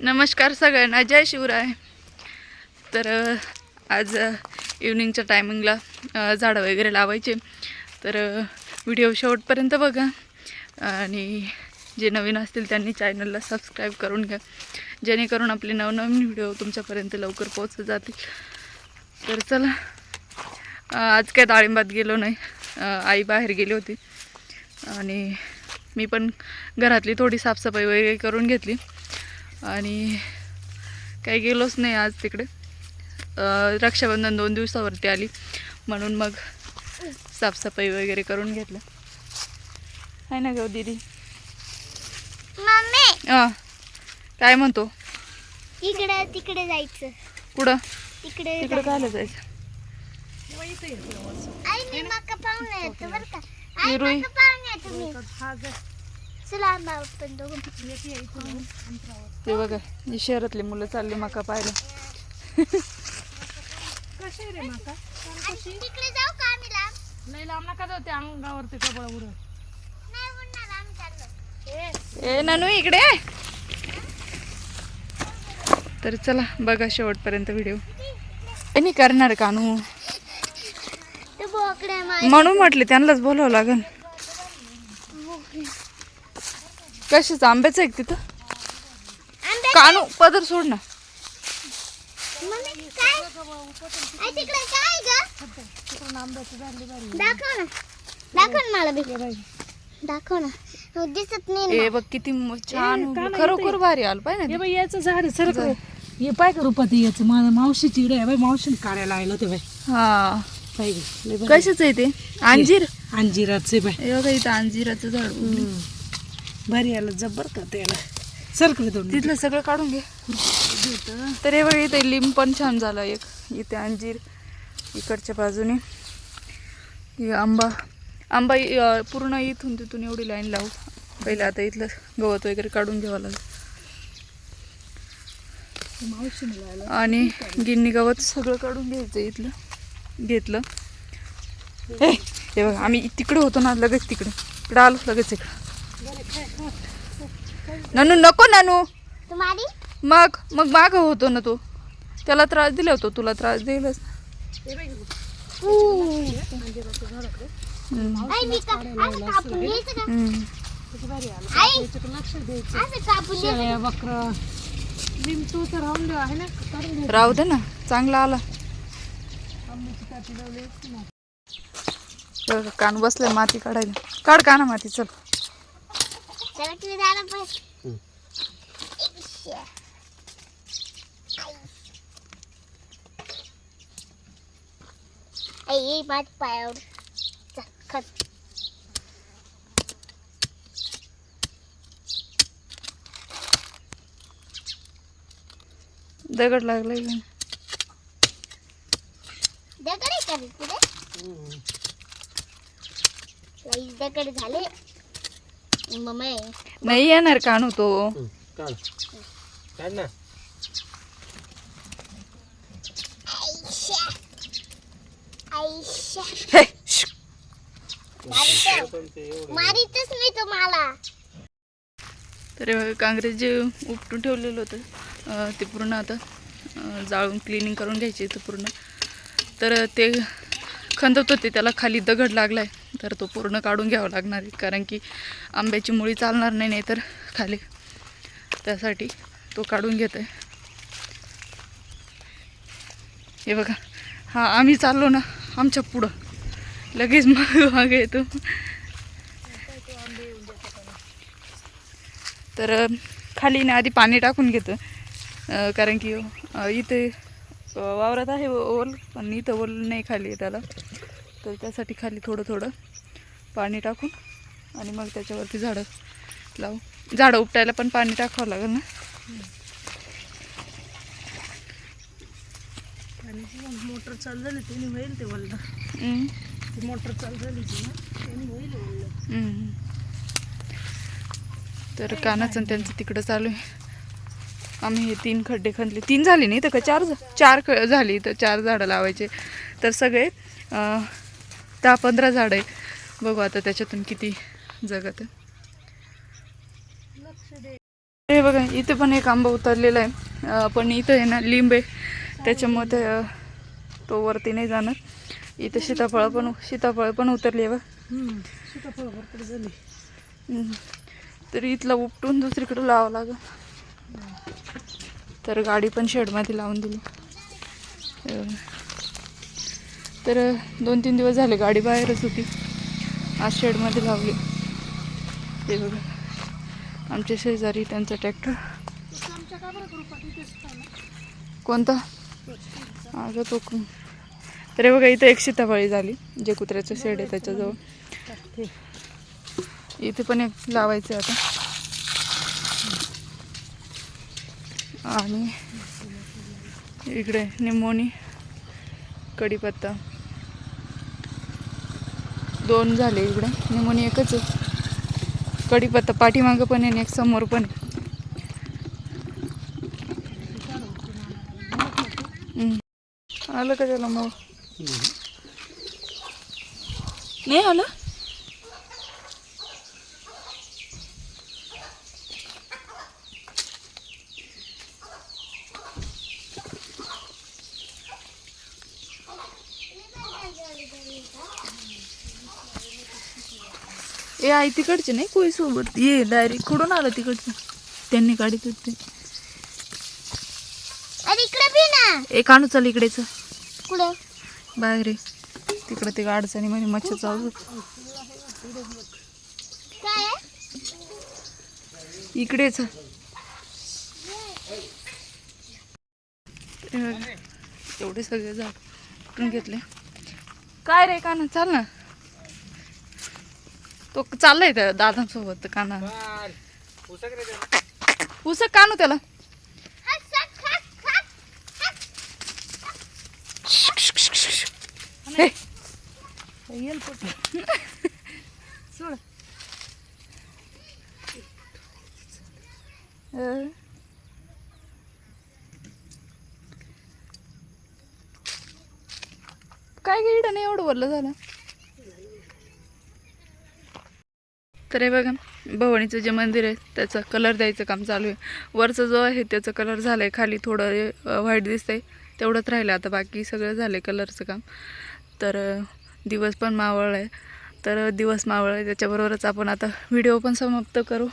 नमस्कार सगळ्यांना जय शिवराय. तर आज अ, इव्हनिंगच्या टायमिंगला झाडं वगैरे लावायचे. तर व्हिडिओ शेवटपर्यंत बघा. आणि जे नवीन असतील त्यांनी चॅनलला सबस्क्राईब करून घ्या. जेणेकरून आपले नवनवीन व्हिडिओ तुमच्यापर्यंत लवकर पोहोचत जातील. तर चला आज काय डाळिंबात गेलो नाही. आई बाहेर गेली होती. आणि मी पण घरातली थोडी साफसफाई वगैरे करून घेतली. आणि काही गेलोच नाही आज तिकडे. रक्षाबंधन दोन दिवसावरती आली. म्हणून मग साफसफाई वगैरे करून घेतलं. आहे ना गं दीदी? मम्मी! हां. काय म्हणतो? इकडे तिकडे जायचं. कुठं? तिकडे तिकडं कायला जायचं? आई मी मका पाहुणे येतो बरं का. आई. मका पाहुणे येतो मी चला आंबा आपण दोघं. ते बघा ही शहरातली मुलं चालली मका पाहायला. कसे रे माका? आणि तिकडे जाऊ का आम्ही लांब? लई लांब नका जाऊ त्या अंगावरती कबळ उडत नाही उडणार आम्ही चाललो ए नानू इकडे ये. तर चला बघा शेवटपर्यंत व्हिडिओ. नाही करणार कानू ते बोकडे म्हणून म्हटले त्यांनाच बोलावं लागेल कशाच आंब्याचं आहे तिथं? कानू पदर सोड ना. दाखव ना. दाखव ना मला दाखव ना. हो, दिसत नाही ना ए बघ किती म- छान खरोखर भारी आलं हे पाहिजे बाई याचं झाड सरक हे पाय का रुपात याचं? माझ्या मावशीची इडे आहे बाई. मावशीने काढायला आलं ते बाई. हा. पाहिजे. कशाच आहे ते? अंजीर? अंजिराचं बाई. हे बघा इथं अंजिराचं झाड. भारी आलं जबर का त्याला सरकडे दोन तिथलं सगळं काढून घे. तर हे बघ इथे लिंब पण छान झाला एक. इथे अंजीर इकडच्या बाजूने. आंबा आंबा पूर्ण इथून तिथून एवढी लाईन लावू. पहिलं आता इथलं गवत वगैरे काढून घ्यावं लागेल. आणि गिन्नी गवत सगळं काढून घ्यायचं इथलं. घेतलं. हे हे बघा आम्ही तिकडे होतो ना लगेच तिकडे. इकडं आलो लगेच इकडं. नानू नको नानू. तुम्हारी? मग मग माग होतो ना तो. त्याला त्रास दिला होतो तुला त्रास दिलाच. का का? ना घ्या राहू दे ना चांगला आला. ना कान बसलाय माती काढायला. काढ काना माती चल. चला जायला पण आई माझ्या पायावर खत दगड लागलाय? दगड आहे का रे तिथे लई दगड झाले. मम्मी नाही येणार कानू तो. काढ काढ ना. मारितच तर काँग्रेस जे उपटून ठेवलेलं होतं ते पूर्ण आता जाळून क्लिनिंग करून घ्यायचे इथं पूर्ण. तर ते खंदत होते त्याला खाली दगड लागलाय. तर तो पूर्ण काढून घ्यावा लागणार आहे. कारण की आंब्याची मुळी चालणार नाही नाही तर खाली. त्यासाठी तो काढून घेत आहे हे बघा. हा आम्ही चाललो ना आमच्या पुढं. लगेच माग मागे येतो. तर खाली ना आधी पाणी टाकून घेतं. कारण की इथे वावरात आहे ओल पण इथं ओल नाही खाली त्याला. तर त्यासाठी खाली थोडं थोडं पाणी टाकून आणि मग त्याच्यावरती झाडं लावू. झाडं उपटायला पण पाणी टाकावं लागेल ना? मोटर चालू झाली त्याने होईल ते वल्ल. ती मोटर चालू झाली ती ना त्याने होईल वल्ल. तर कानाचं त्यांचं तिकडं चालू आहे. आम्ही हे तीन खड्डे खणले. तीन झाले नाही तर का? चार चार ख झाली तर चार झाडं लावायचे. तर सगळे दहा पंधरा झाडं आहे बघू आता त्याच्यातून किती जगत आहे. हे बघा इथे पण एक आंबा उतरलेला आहे. पण इथं आहे ना लिंब. आहे त्याच्यामुळे अं, तो वरती नाही जाणार. इथं सीताफळ पण सीताफळ पण उतरली आहे बघ. तर इथला उपटून दुसरीकडे लावावं लागेल. तर गाडी पण शेडमध्ये लावून दिली. तर दोन तीन दिवस झाले गाडी बाहेरच होती. आज शेडमध्ये लावली. ते बघा. आमच्या शेजारी त्यांचा ट्रॅक्टर कोणता? अगं तो क- तर बघा इथं एक सीताफळी झाली. जे कुत्र्याचं शेड आहे त्याच्याजवळ. इथे पण एक लावायचं आता. आणि इकडे निमोनी कढीपत्ता. दोन झाले इकडे. निमोनी एकच आहे. कढीपत्ता पाठीमागं पण आहे आणि एक समोर पण आहे. आलं का त्याला मग नाही आलं? ए आई तिकडचे नाही कोई सोबत. ये डायरेक्ट कुठून आलं तिकडचं? त्यांनी काढित होते अरे इकडे बी ना. ए कानू चल इकडेच. कुठं? बाहेर आहे तिकडे ते अडचणी म्हणजे मच्छर चालू काय? इकडेच. एवढे सगळे झाड कुठून घेतले? काय रे काना चाल ना. तो चाललाय त्या दादांसोबत काना. पुसक कानू त्याला. हे. येल सोड. काय गेड नाही एवढं वरलं झालं? तर हे बघा भवानीचं जे मंदिर आहे त्याचं कलर द्यायचं काम चालू आहे. वरचं जो आहे त्याचं कलर झालं आहे खाली थोडं व्हाईट दिसतंय. तेवढंच राहिलं आता बाकी सगळं झालं आहे कलरचं काम. तर दिवस पण मावळ आहे. तर दिवस मावळ आहे त्याच्याबरोबरच आपण आता व्हिडिओ पण समाप्त करू.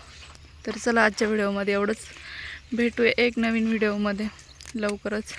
तर चला आजच्या व्हिडिओमध्ये एवढंच. भेटूया एक नवीन व्हिडिओमध्ये लवकरच.